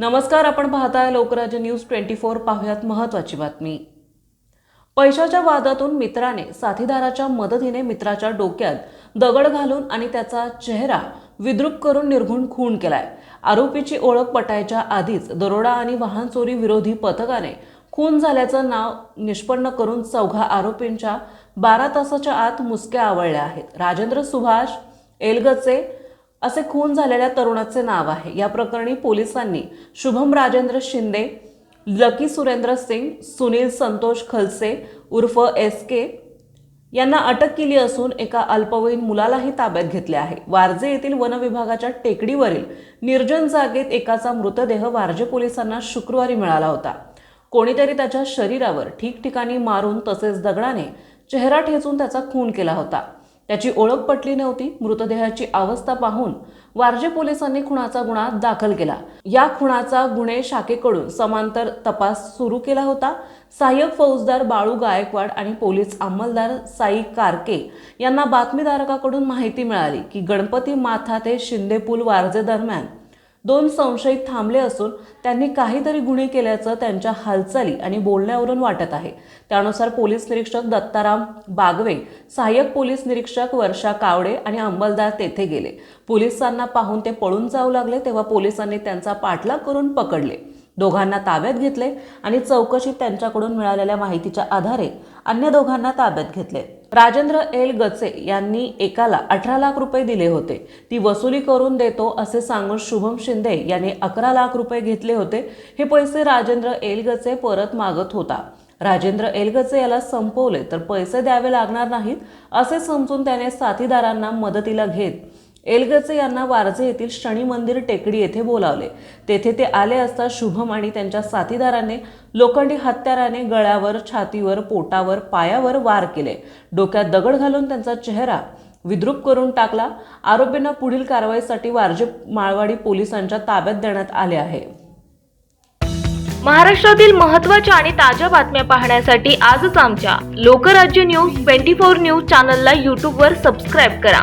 नमस्कार आपण पाहताय लोकराज्य न्यूज ट्वेंटी फोर. पाहुयात महत्वाची बातमी. पैशाच्या वादातून मित्राने साथीदाराच्या मदतीने मित्राच्या डोक्यात दगड घालून आणि त्याचा चेहरा विद्रुप करून निर्घुण खून केलाय. आरोपीची ओळख पटायच्या आधीच दरोडा आणि वाहन चोरी विरोधी पथकाने खून झाल्याचं नाव निष्पन्न करून चौघा आरोपींच्या बारा तासाच्या आत मुसक्या आवळल्या आहेत. राजेंद्र सुभाष एलगचे असे खून झालेल्या तरुणाचे नाव आहे. या प्रकरणी पोलिसांनी शुभम राजेंद्र शिंदे लकी सुरेंद्र सिंग सुनील संतोष खलसे उर्फ एस के यांना अटक केली असून एका अल्पवयीन मुलालाही ताब्यात घेतले आहे. वारजे येथील वनविभागाच्या टेकडीवरील निर्जन जागेत एकाचा मृतदेह वारजे पोलिसांना शुक्रवारी मिळाला होता. कोणीतरी त्याच्या शरीरावर ठिकठिकाणी मारून तसेच दगडाने चेहरा ठेचून त्याचा खून केला होता. त्याची ओळख पटली नव्हती. मृतदेहाची अवस्था पाहून वारजे पोलिसांनी खुनाचा गुन्हा दाखल केला. या खुनाचा गुन्हे शाखेकडून समांतर तपास सुरू केला होता. सहाय्यक फौजदार बाळू गायकवाड आणि पोलीस अंमलदार साई कारके यांना बातमीदारकाकडून माहिती मिळाली की गणपती माथा ते शिंदेपूल वारजे दरम्यान दोन संशयित थांबले असून त्यांनी काहीतरी गुन्हे केल्याचं त्यांच्या हालचाली आणि बोलण्यावरून वाटत आहे. त्यानुसार पोलीस निरीक्षक दत्ताराम बागवे सहाय्यक पोलीस निरीक्षक वर्षा कावडे आणि अंमलदार तेथे गेले. पोलिसांना पाहून ते पळून जाऊ लागले तेव्हा पोलिसांनी त्यांचा पाठलाग करून पकडले. दोघांना ताब्यात घेतले आणि चौकशीत त्यांच्याकडून मिळालेल्या माहितीच्या आधारे अन्य दोघांना ताब्यात घेतले. राजेंद्र एल. गचे यांनी एकाला अठरा लाख रुपये दिले होते. ती वसुली करून देतो असे सांगून शुभम शिंदे यांनी अकरा लाख रुपये घेतले होते. हे पैसे राजेंद्र एल. गचे परत मागत होता. राजेंद्र एलगचे याला संपवले तर पैसे द्यावे लागणार नाहीत असे समजून त्याने साथीदारांना मदतीला घेत एलगचे यांना वारजे येथील शनी मंदिर टेकडी येथे बोलावले. तेथे ते आले असता शुभम आणि त्यांच्या साथीदाराने लोखंडी हत्याराने गळ्यावर छातीवर पोटावर पायावर वार केले. डोक्यात दगड घालून त्यांचा चेहरा विद्रूप करून टाकला. आरोपींना पुढील कारवाईसाठी वारजे माळवाडी पोलिसांच्या ताब्यात देण्यात आले आहे. महाराष्ट्रातील महत्त्वाच्या आणि ताज्या बातम्या पाहण्यासाठी आजच आमच्या Lokrajya news twenty four news चॅनलला यूट्यूबवर सबस्क्राईब करा.